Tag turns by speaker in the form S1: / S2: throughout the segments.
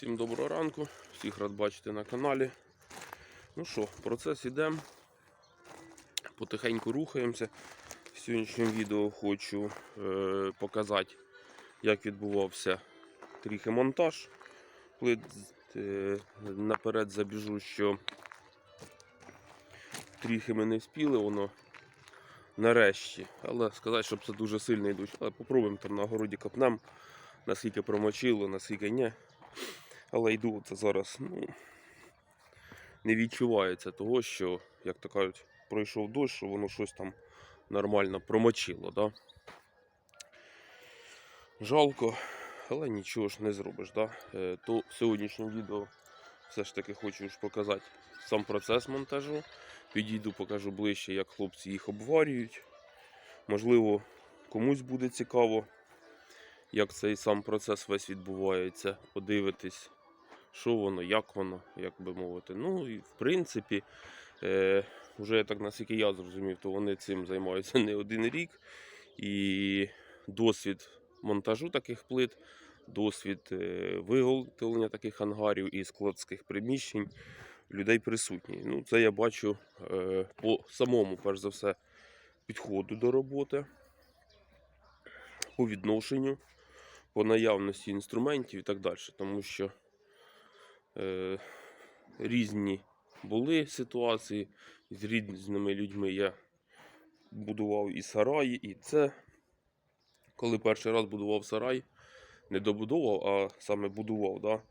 S1: Всім доброго ранку, всіх рад бачити на каналі. Ну що, процес іде. Потихеньку рухаємося. В сьогоднішньому відео хочу е, показати, як відбувався трохи монтаж. Плит, е, наперед забіжу, що трохи ми не вспіли, воно нарешті. Але сказати, щоб це дуже сильний дощ. Але попробуємо там на городі копнем, наскільки промочило, наскільки ні. Але йду це зараз, ну, не відчувається того, що, як то кажуть, пройшов дощ, що воно щось там нормально промочило. Да? Жалко, але нічого ж не зробиш. Да? Е, То в сьогоднішньому відео все ж таки хочу ж показати сам процес монтажу. Підійду, покажу ближче, як хлопці їх обварюють. Можливо, комусь буде цікаво, як цей сам процес весь відбувається. Подивитись, що воно, як воно, як би мовити. Ну і в принципі, е, вже так наскільки я зрозумів, то вони цим займаються не один рік. І досвід монтажу таких плит, досвід е, виготовлення таких ангарів і складських приміщень людей присутній. Ну, це я бачу е, по самому, перш за все, підходу до роботи, по відношенню, по наявності інструментів і так далі. Тому що е, різні були ситуації з різними людьми. Я будував і сараї, і це. Коли перший раз будував сарай, не добудував, а саме будував. Да?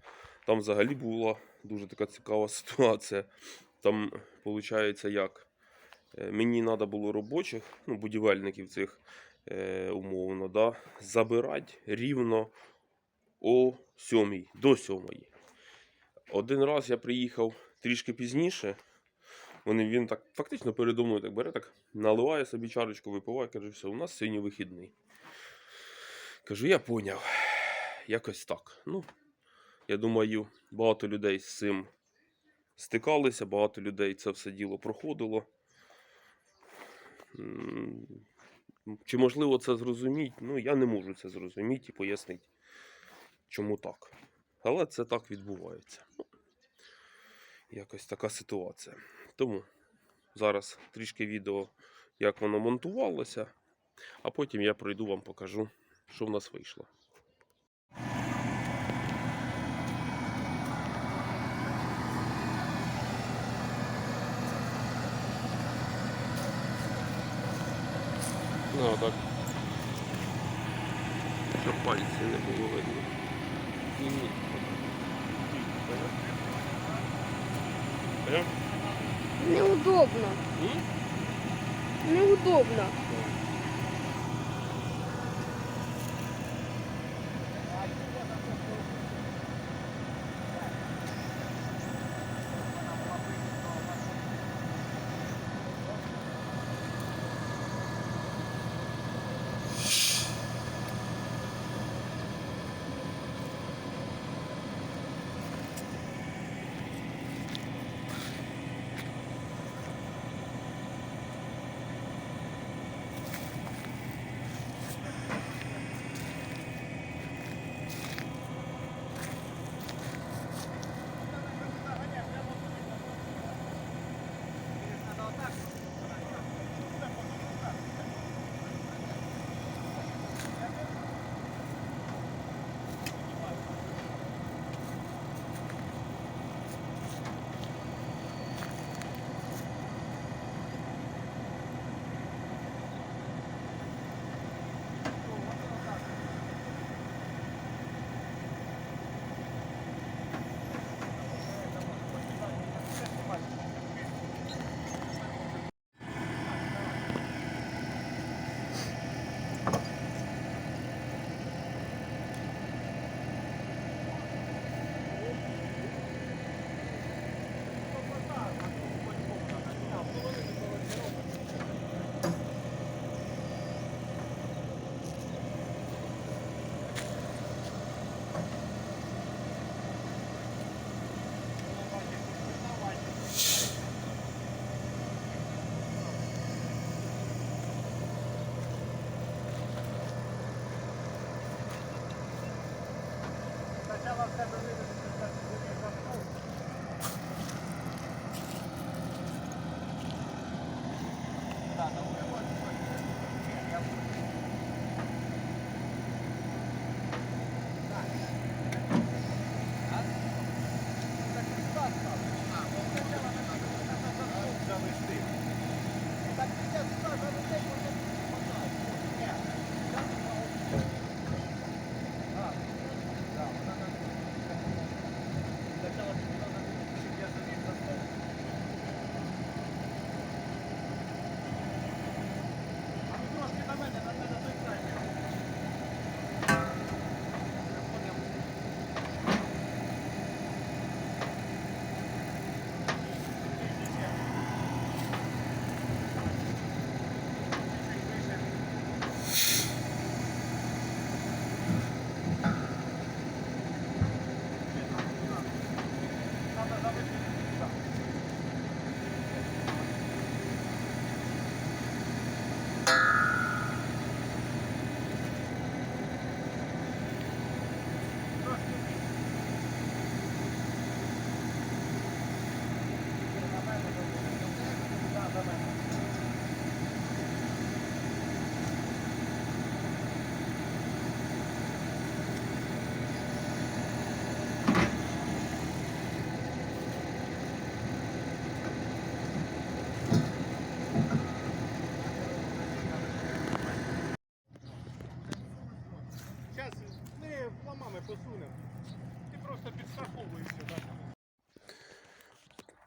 S1: Там взагалі була дуже така цікава ситуація. Там, виходить, як е, мені треба було робочих, ну, будівельників цих е, умовно, да, забирати рівно о 7, до 7. Один раз я приїхав трішки пізніше. Вони, він так фактично передо мною так бере, так наливає собі чарочку, випиває, каже, все, у нас сьогодні вихідний. Кажу, я поняв. Якось так. Ну, я думаю, багато людей з цим стикалися, багато людей це все діло проходило. Чи можливо це зрозуміти? Ну, я не можу це зрозуміти і пояснити, чому так. Але це так відбувається. Якось така ситуація. Тому зараз трішки відео, як воно монтувалося, а потім я пройду вам покажу, що в нас вийшло. Ну, так. Щоб пальці не було видно.
S2: Неудобно. Неудобно.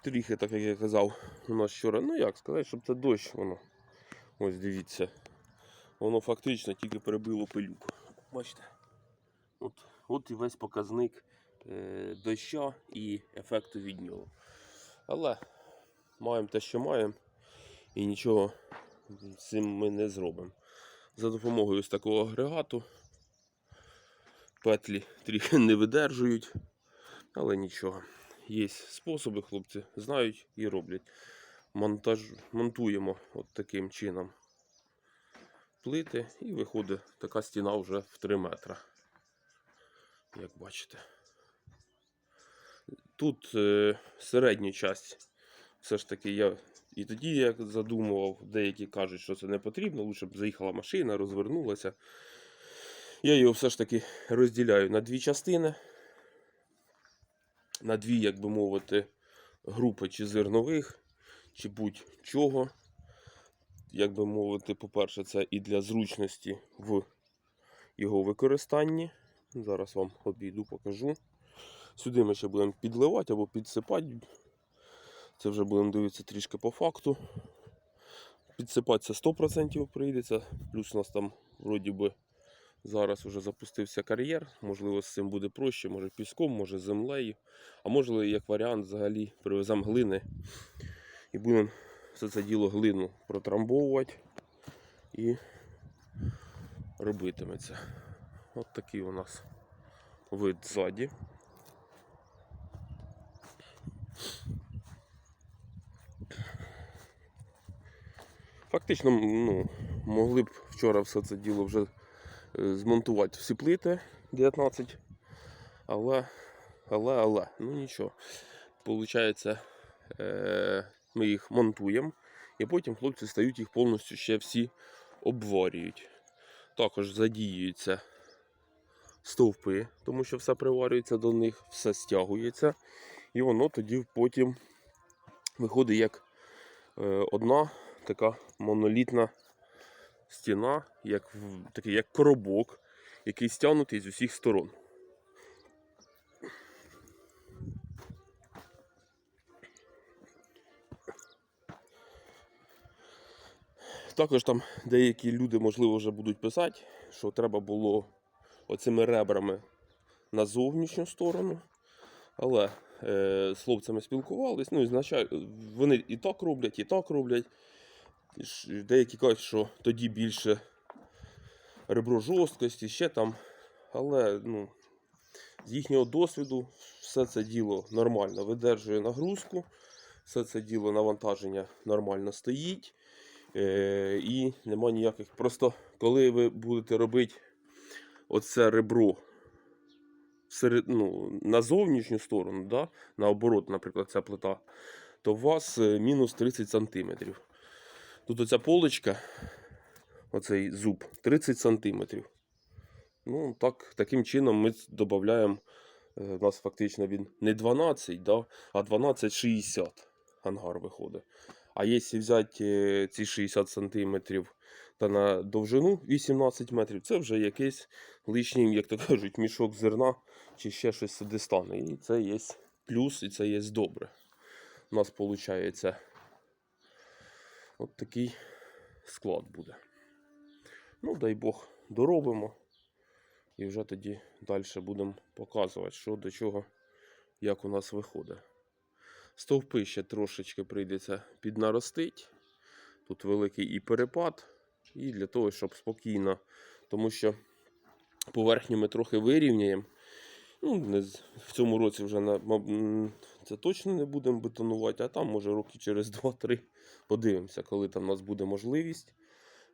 S1: Тріхи, так як я казав, у нас вчора. Ну як сказати, щоб це дощ, воно. Ось дивіться. Воно фактично тільки перебило пилюку. Бачите? От, от і весь показник е, доща і ефекту від нього. Але маємо те, що маємо, і нічого з цим ми не зробимо. За допомогою ось такого агрегату петлі трохи не видержують, але нічого. Є способи, хлопці знають і роблять. Монтаж, монтуємо от таким чином плити і виходить така стіна вже в 3 метра. Як бачите. Тут е, середню часть все ж таки я і тоді я задумував, деякі кажуть, що це не потрібно, лучше б заїхала машина, розвернулася. Я його все ж таки розділяю на дві частини на дві, як би мовити, групи чи зернових, чи будь-чого. Як би мовити, по-перше, це і для зручності в його використанні. Зараз вам обійду, покажу. Сюди ми ще будемо підливати або підсипати. Це вже будемо дивитися трішки по факту. Підсипати це 100% прийдеться. Плюс у нас там вроді би Зараз вже запустився кар'єр, можливо, з цим буде проще, може піском, може землею. А може, як варіант, взагалі привеземо глини і будемо все це діло глину протрамбовувати і робитиметься. От такий у нас вид ззаді. Фактично, ну, могли б вчора все це діло вже змонтувати всі плити 19. Але, але, але, ну нічого. Получається, е, ми їх монтуємо, і потім хлопці стають їх повністю ще всі обварюють. Також задіюються стовпи, тому що все приварюється до них, все стягується. І воно тоді потім виходить як е, одна така монолітна стіна, як, такий, як коробок, який стягнутий з усіх сторон. Також там деякі люди, можливо, вже будуть писати, що треба було оцими ребрами на зовнішню сторону. Але е, з хлопцями спілкувались, ну і значай, вони і так роблять, і так роблять. Деякі кажуть, що тоді більше ребро жорсткості, ще там. Але ну, з їхнього досвіду все це діло нормально видержує нагрузку, все це діло навантаження нормально стоїть. Е, і нема ніяких. Просто коли ви будете робити оце ребро серед, ну, на зовнішню сторону, да, наоборот, наприклад, ця плита, то у вас е, мінус 30 см. Тут оця полочка, оцей зуб, 30 см. Ну, так, таким чином ми додаємо, у нас фактично він не 12, да, а 12,60 ангар виходить. А якщо взяти е, ці 60 см та на довжину 18 метрів, це вже якийсь лишній, як то кажуть, мішок зерна чи ще щось сюди стане. І це є плюс, і це є добре. У нас виходить от такий склад буде. Ну, дай Бог, доробимо. І вже тоді далі будемо показувати, що до чого, як у нас виходить. Стовпи ще трошечки прийдеться піднаростити. Тут великий і перепад. І для того, щоб спокійно, тому що поверхню ми трохи вирівняємо. Ну, в цьому році вже це точно не будемо бетонувати, а там, може, роки через 2-3 подивимося, коли там у нас буде можливість.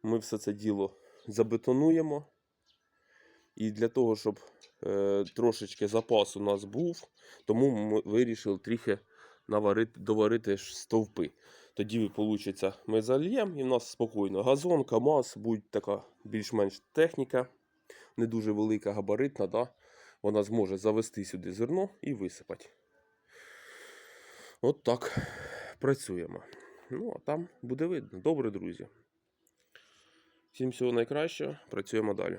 S1: Ми все це діло забетонуємо. І для того, щоб е, трошечки запас у нас був, тому ми вирішили трохи наварити, доварити стовпи. Тоді вийде, ми зальємо і в нас спокійно газон, КАМАЗ, буде така більш-менш техніка, не дуже велика, габаритна. Да? Вона зможе завести сюди зерно і висипати. От так працюємо. Ну, а там буде видно. Добре, друзі. Всім всього найкращого. Працюємо далі.